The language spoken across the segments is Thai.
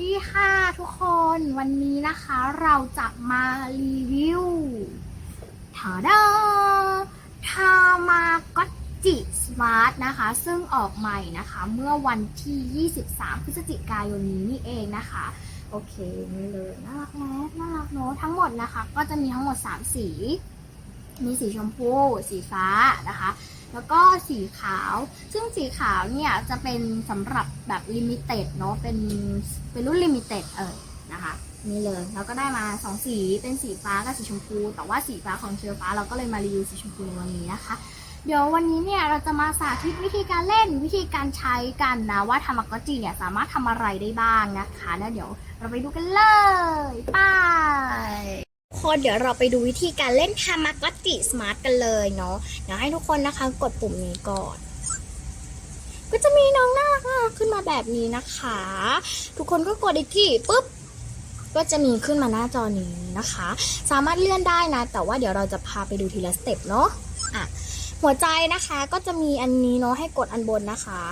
ดีค่ะทุกคนวันนี้นะคะเราจะมารีวิวทาดาทามากอจิสมาร์ทนะคะ ซึ่งออกใหม่นะคะเมื่อวันที่ 23 พฤศจิกายนนี้นี่เองนะคะ โอเคนี่เลยน่ารักไหมน่ารักเนอะทั้งหมดนะคะ ก็จะมีทั้งหมด 3 สี มีสีชมพู สีฟ้านะคะ แล้วก็สีขาว ซึ่งสีขาวเนี่ยจะเป็นสำหรับแบบลิมิเต็ดเนาะ เป็นเป็นรุ่นลิมิเต็ดเออ นะคะนี่เลยเราก็ได้มาสองสีเป็นสีฟ้ากับสีชมพู แต่ว่าสีฟ้าของเชลฟ้าเราก็เลยมารีวิวสีชมพูในวันนี้นะคะ เดี๋ยววันนี้เนี่ยเราจะมาสาธิตวิธีการเล่นวิธีการใช้กันนะว่าทามากอจิเนี่ยสามารถทำอะไรได้บ้างนะคะแล้วเดี๋ยวเราไปดูกันเลยไป คนเดี๋ยวเราไปดูวิธีการเล่นทามากอจิสมาร์ทกันเลยเนาะเดี๋ยวให้ทุกคนนะคะกดปุ่มนี้ก่อน ก็จะมีน้องน่ารักน่ารักขึ้นมาแบบนี้นะคะ ทุกคนก็กดอีกทีปุ๊บก็จะมีขึ้นมาหน้าจอนี้นะคะ สามารถเลื่อนได้นะ แต่ว่าเดี๋ยวเราจะพาไปดูทีละสเต็ปเนาะอะหัวใจนะคะก็จะมีอันนี้เนาะให้กดอันบนนะคะ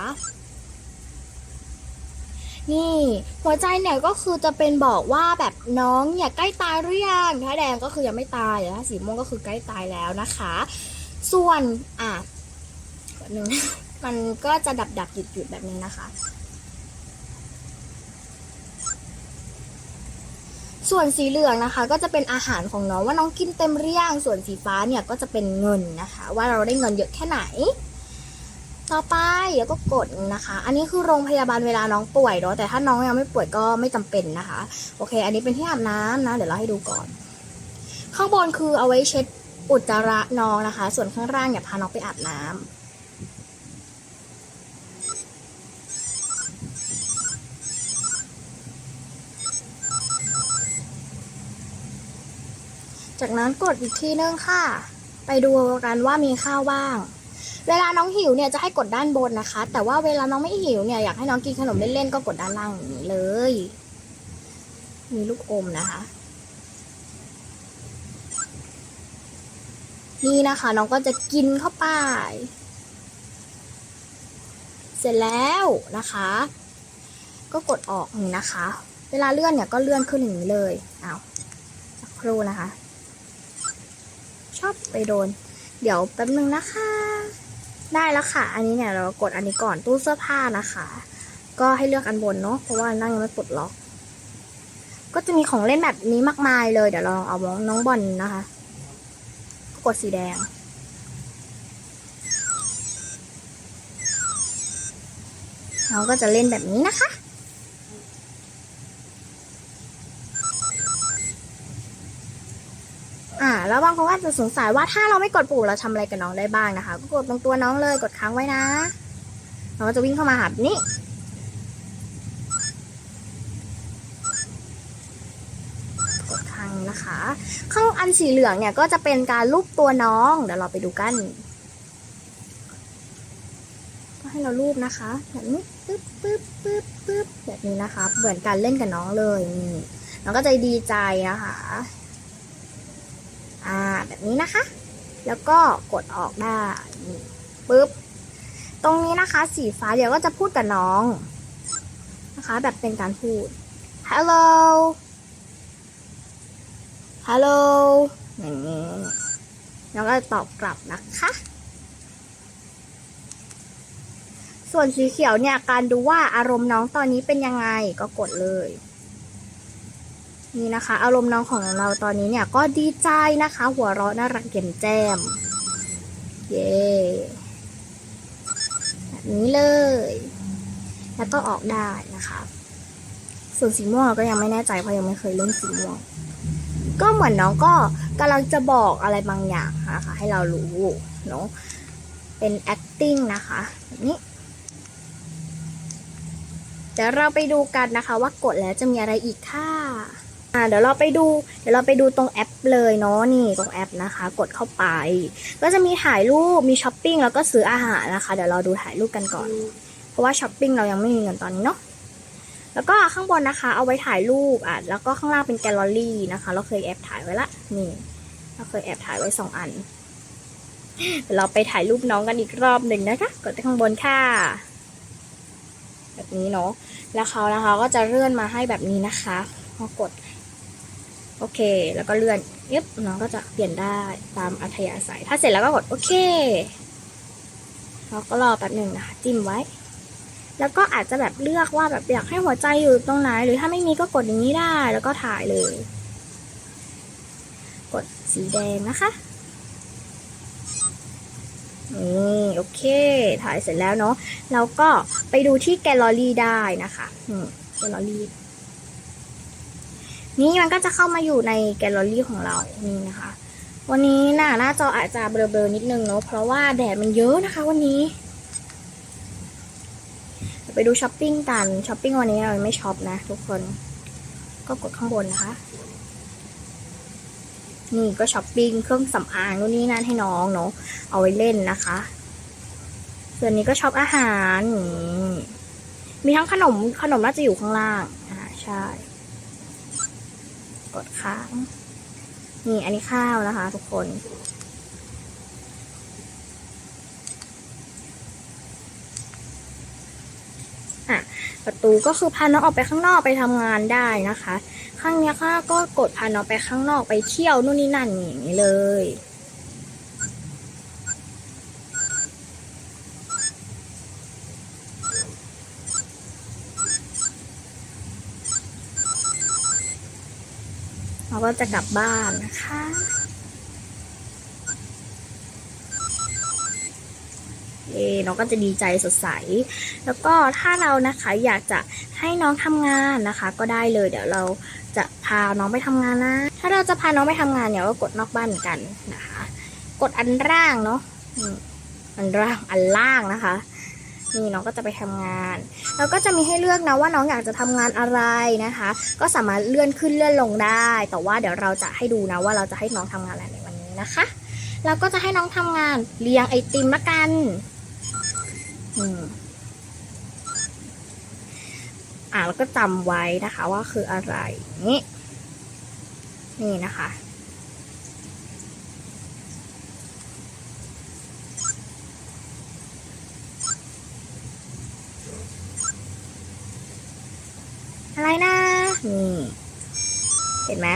นี่หัวใจเนี่ยก็คือจะเป็นบอกว่าแบบน้องอย่าใกล้ตายหรือยังถ้าแดงก็คือยังไม่ตายแต่ถ้าสีม่วงก็คือใกล้ตายแล้วนะคะ ส่วนอะหนึ่งมันก็จะดับดับหยุดหยุดแบบนี้นะคะ ส่วนสีเหลืองนะคะ ก็จะเป็นอาหารของน้องว่าน้องกินเต็มหรือยังส่วนสีฟ้าเนี่ยก็จะเป็นเงินนะคะ ว่าเราได้เงินเยอะแค่ไหน ต่อไปแล้วก็กดนะคะ อันนี้คือโรงพยาบาลเวลาน้องป่วยเนาะแต่ถ้าน้องยังไม่ป่วยก็ไม่จำเป็นนะคะ โอเค อันนี้เป็นที่อาบน้ำนะ เดี๋ยวเราให้ดูก่อน ข้างบนคือเอาไว้เช็ดอุจจาระน้องนะคะ ส่วนข้างล่างเนี่ยพาน้องไปอาบน้ำจากนั้นกดอีกทีนึงค่ะ ไปดูกันว่ามีข้าวบ้าง เวลาน้องหิวเนี่ยจะให้กดด้านบนนะคะ แต่ว่าเวลาน้องไม่หิวเนี่ยอยากให้น้องกินขนมเล่นๆก็กดด้านล่างอย่างนี้เลย มีลูกอมนะคะ นี่นะคะ น้องก็จะกินเข้าไป เสร็จแล้วนะคะ ก็กดออกอย่างนี้นะคะ เวลาเลื่อนเนี่ยก็เลื่อนขึ้นอย่างนี้เลยเอาสักครู่นะคะ ชอบไปโดน เดี๋ยวแป๊บนึงนะคะ ได้แล้วค่ะ อันนี้เนี่ยเรากดอันนี้ก่อนตู้เสื้อผ้านะคะ ก็ให้เลือกอันบนเนาะเพราะว่านั่งยังไม่ปลดล็อก ก็จะมีของเล่นแบบนี้มากมายเลยเดี๋ยวเราเอาน้องบอลนะคะก็กดสีแดง เราก็จะเล่นแบบนี้นะคะ แล้วบางคนก็อาจะสงสัยว่าถ้าเราไม่กดปุ่มเราทำอะไรกับน้องได้บ้างนะคะก็กดตรงตัวน้องเลยกดค้างไว้นะน้องจะวิ่งเข้ามาหาแบบนี้กดค้างนะคะ ข้างอันสีเหลืองเนี่ยก็จะเป็นการลูบตัวน้อง เดี๋ยวเราไปดูกันก็ให้เราลูบนะคะแบบนี้ปึ๊บปึ๊บปึ๊บปึ๊บแบบนี้นะคะ เหมือนการเล่นกับน้องเลยนี่น้องก็จะดีใจนะคะ อ่าแบบนี้นะคะ แล้วก็กดออกได้ปึ๊บตรงนี้นะคะ สีฟ้าเดี๋ยวก็จะพูดกับน้อง นะคะ แบบเป็นการพูด hello hello อย่างนี้แล้วก็ตอบกลับนะคะ ส่วนสีเขียวเนี่ยการดูว่าอารมณ์น้องตอนนี้เป็นยังไงก็กดเลย นี่นะคะ อารมณ์น้องของเราตอนนี้เนี่ยก็ดีใจนะคะ หัวเราะน่ารักเย็นแจ่มเย้แบบนี้เลย แล้วก็ออกได้นะคะส่วนสีม่วงเราก็ยังไม่แน่ใจเพราะยังไม่เคยเล่นสีม่วง ก็เหมือนน้องก็กำลังจะบอกอะไรบางอย่างนะคะให้เรารู้เนาะเป็น acting นะคะแบบนี้เดี๋ยวเราไปดูกันนะคะว่ากดแล้วจะมีอะไรอีกค่ะ อ่าเดี๋ยวเราไปดู เดี๋ยวเราไปดูตรงแอปเลยเนาะนี่ตรงแอปนะคะ กดเข้าไป ก็จะมีถ่ายรูปมีช้อปปิ้งแล้วก็ซื้ออาหารนะคะ เดี๋ยวเราดูถ่ายรูปกันก่อน เพราะว่าช้อปปิ้งเรายังไม่มีเงินตอนนี้เนาะแล้วก็ข้างบนนะคะ เอาไว้ถ่ายรูปอะแล้วก็ข้างล่างเป็นแกลเลอรี่นะคะ เราเคยแอบถ่ายไว้ละนี่เราเคยแอบถ่ายไว้สองอันเดี๋ยวเราไปถ่ายรูปน้องกันอีกรอบหนึ่งนะคะกดที่ข้างบนค่ะแบบนี้เนาะแล้วเขานะคะก็จะเลื่อนมาให้แบบนี้นะคะพอกด โอเค แล้วก็เลื่อนยึบน้องก็จะเปลี่ยนได้ตามอัธยาศัย ถ้าเสร็จแล้วก็กดโอเคแล้วก็รอแป๊บหนึ่งนะคะจิ้มไว้ แล้วก็อาจจะแบบเลือกว่าแบบอยากให้หัวใจอยู่ตรงไหน หรือถ้าไม่มีก็กดอย่างนี้ได้ แล้วก็ถ่ายเลย กดสีแดงนะคะนี่โอเค ถ่ายเสร็จแล้วเนาะแล้วก็ไปดูที่แกลเลอรี่ได้นะคะแกลเลอรี่ นี่มันก็จะเข้ามาอยู่ในแกลเลอรี่ของเรานี่นะคะ วันนี้หน้าหน้าจออาจจะเบลอๆนิดนึงเนาะเพราะว่าแดดมันเยอะนะคะ วันนี้ ไปดูช้อปปิ้งกันช้อปปิ้งวันนี้เราไม่ช็อปนะ ทุกคน ก็กดข้างบนนะคะ นี่ก็ช้อปปิ้งเครื่องสำอางนู่นนี่นั่นให้น้องเนาะเอาไว้เล่นนะคะ ส่วนนี้ก็ช็อปอาหารมีทั้งขนมขนมน่าจะอยู่ข้างล่างอ่าใช่ ดค้าง นี่อันนี้ข้าวนะคะ ทุกคน อะ ประตูก็คือพาน้องออกไปข้างนอกไปทำงานได้นะคะ ข้างนี้ค่ะก็กดพาน้องไปข้างนอกไปเที่ยวนู่นนี่นั่นอย่างนี้เลย ก็จะกลับบ้านนะคะ เอน้องก็จะดีใจสดใส แล้วก็ถ้าเรานะคะอยากจะให้น้องทำงานนะคะ ก็ได้เลยเดี๋ยวเราจะพาน้องไปทำงานนะ ถ้าเราจะพาน้องไปทำงานเนี่ยก็กดนอกบ้านเหมือนกันนะคะ กดอันล่างเนาะอันล่างอันล่างนะคะ นี่น้องก็จะไปทำงานแล้วก็จะมีให้เลือกนะว่าน้องอยากจะทำงานอะไรนะคะ ก็สามารถเลื่อนขึ้นเลื่อนลงได้ แต่ว่าเดี๋ยวเราจะให้ดูนะว่าเราจะให้น้องทำงานอะไรในวันนี้นะคะเราก็จะให้น้องทำงานเรียงไอติมละกันอืมอ่าแล้วก็จำไว้นะคะว่าคืออะไรนี่นี่นะคะ อะไรนะ นี่เห็นไหม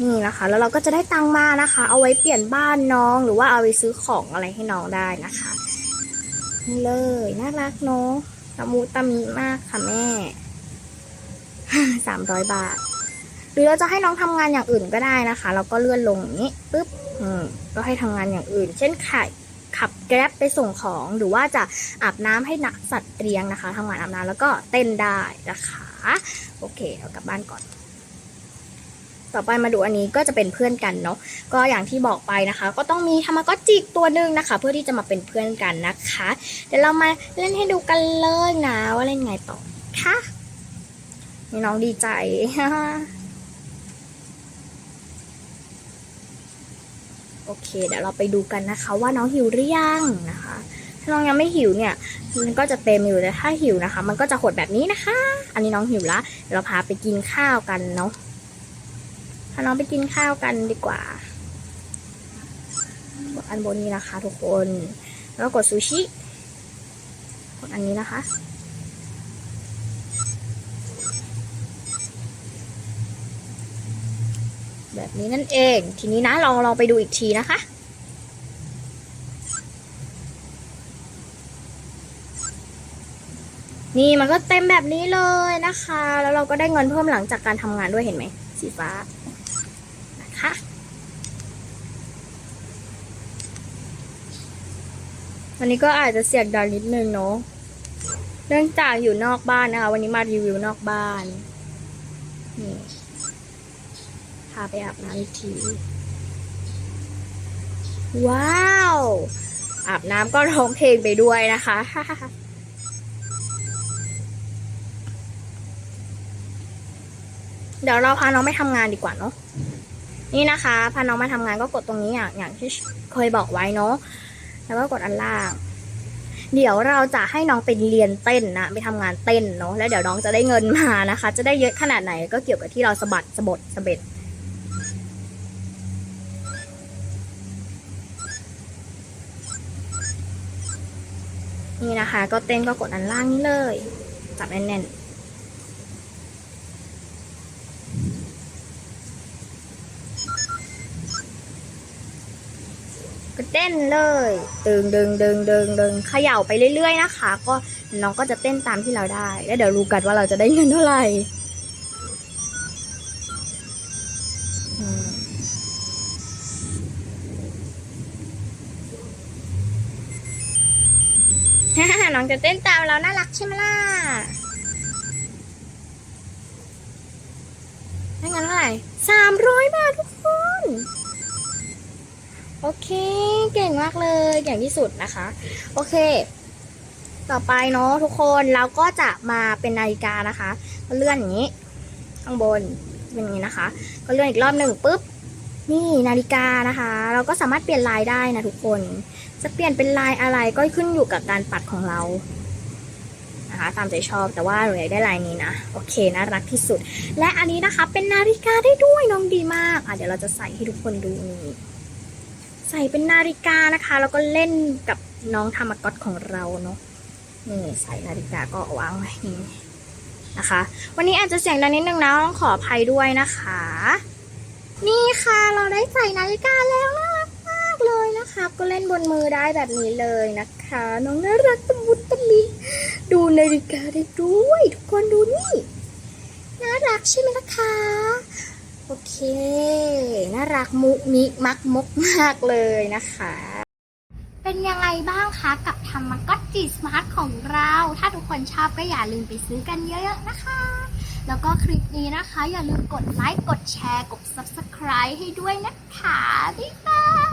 นี่นะคะ แล้วเราก็จะได้ตังมานะคะ เอาไว้เปลี่ยนบ้านน้องหรือว่าเอาไปซื้อของอะไรให้น้องได้นะคะนี่เลยน่ารักเนาะตะมูตะมีมากค่ะแม่สามร้อยบาท หรือเราจะให้น้องทำงานอย่างอื่นก็ได้นะคะ เราก็เลื่อนลงนี้ปุ๊บอืมก็ให้ทำงานอย่างอื่น เช่นไข่ขับแกร็บไปส่งของหรือว่าจะอาบน้ำให้นักสัตว์เลี้ยงนะคะทำงานอาบน้ำแล้วก็เต้นได้นะคะ โอเคเอากลับบ้านก่อน ต่อไปมาดูอันนี้ก็จะเป็นเพื่อนกันเนาะก็อย่างที่บอกไปนะคะ ก็ต้องมีธรรมก็จิกตัวหนึ่งนะคะ เพื่อที่จะมาเป็นเพื่อนกันนะคะ เดี๋ยวเรามาเล่นให้ดูกันเลยนะว่าเล่นไงต่อค่ะนี่น้องดีใจโอเค เดี๋ยวเราไปดูกันนะคะ ว่าน้องหิวหรือยังนะคะ ถ้าน้องยังไม่หิวเนี่ยมันก็จะเต็มอยู่แต่ถ้าหิวนะคะ มันก็จะหดแบบนี้นะคะ อันนี้น้องหิวละเดี๋ยวเราพาไปกินข้าวกันเนาะพาน้องไปกินข้าวกันดีกว่า อันบนนี้นะคะ ทุกคน แล้วกดซูชิกดอันนี้นะคะแบบนี้นั่นเอง ทีนี้นะลองลองไปดูอีกทีนะคะ นี่มันก็เต็มแบบนี้เลยนะคะ แล้วเราก็ได้เงินเพิ่มหลังจากการทำงานด้วยเห็นไหมสีฟ้านะคะวันนี้ก็อาจจะเสียงดังนิดนึงเนาะเนื่องจากอยู่นอกบ้านนะคะ วันนี้มารีวิวนอกบ้านนี่พาไปอาบน้ำอีกที ว้าว อาบน้ำก็ร้องเพลงไปด้วยนะคะ เดี๋ยวเราพาน้องไปทำงานดีกว่าเนาะนี่นะคะ พาน้องมาทำงานก็กดตรงนี้อย่างอย่างที่เคยบอกไว้เนาะแล้วก็กดอันล่าง เดี๋ยวเราจะให้น้องไปเรียนเต้นนะไปทำงานเต้นเนาะแล้วเดี๋ยวน้องจะได้เงินมานะคะ จะได้เยอะขนาดไหนก็เกี่ยวกับที่เราสะบัดสะบดสะเบ็ดนี่นะคะ ก็เต้นก็กดอันล่างนี้เลย จับแน่นๆ ก็เต้นเลยดึงดึงดึงดึงดึงเขย่าไปเรื่อย ๆ นะคะ ก็น้องก็จะเต้นตามที่เราได้ แล้วเดี๋ยวรู้กันว่าเราจะได้เงินเท่าไหร่น้องจะเต้นตามเราน่ารักใช่ไหมล่ะได้เงินเท่าไหร่สามร้อยบาททุกคน โอเค เก่งมากเลยเก่งที่สุดนะคะ โอเค ต่อไปเนาะทุกคนเราก็จะมาเป็นนาฬิกานะคะก็เลื่อนอย่างนี้ ข้างบนเป็นอย่างนี้นะคะ ก็เลื่อนอีกรอบหนึ่งปุ๊บนี่นาฬิกานะคะ เราก็สามารถเปลี่ยนลายได้นะทุกคน จะเปลี่ยนเป็นลายอะไรก็ขึ้นอยู่กับการปัดของเรานะคะตามใจชอบแต่ว่าหนูอยากได้ลายนี้นะโอเคน่ารักที่สุด และอันนี้นะคะเป็นนาฬิกาได้ด้วยน้องดีมากอะเดี๋ยวเราจะใส่ให้ทุกคนดูนี่ ใส่เป็นนาฬิกานะคะ แล้วก็เล่นกับน้องธรรมก๊อตของเราเนาะนี่ใส่นาฬิกาก็วางไว้นะคะ วันนี้อาจจะเสียงดังนิดนึงนะต้องขออภัยด้วยนะคะ นี่ค่ะเราได้ใส่นาฬิกาแล้วน่ารักมากเลยนะคะ ก็เล่นบนมือได้แบบนี้เลยนะคะ น้องน่ารักตะมุตะมิดูนาฬิกาได้ด้วย ทุกคนดูนี่น่ารักใช่ไหมล่ะคะ โอเค น่ารักมุมิมักมกมากเลยนะคะ เป็นยังไงบ้างคะกับธรรมก็จิสมาร์ทของเรา ถ้าทุกคนชอบก็อย่าลืมไปซื้อกันเยอะๆนะคะ แล้วก็คลิปนี้นะคะ อย่าลืมกดไลค์กดแชร์กด subscribe ให้ด้วยนะคะ บ๊ายบาย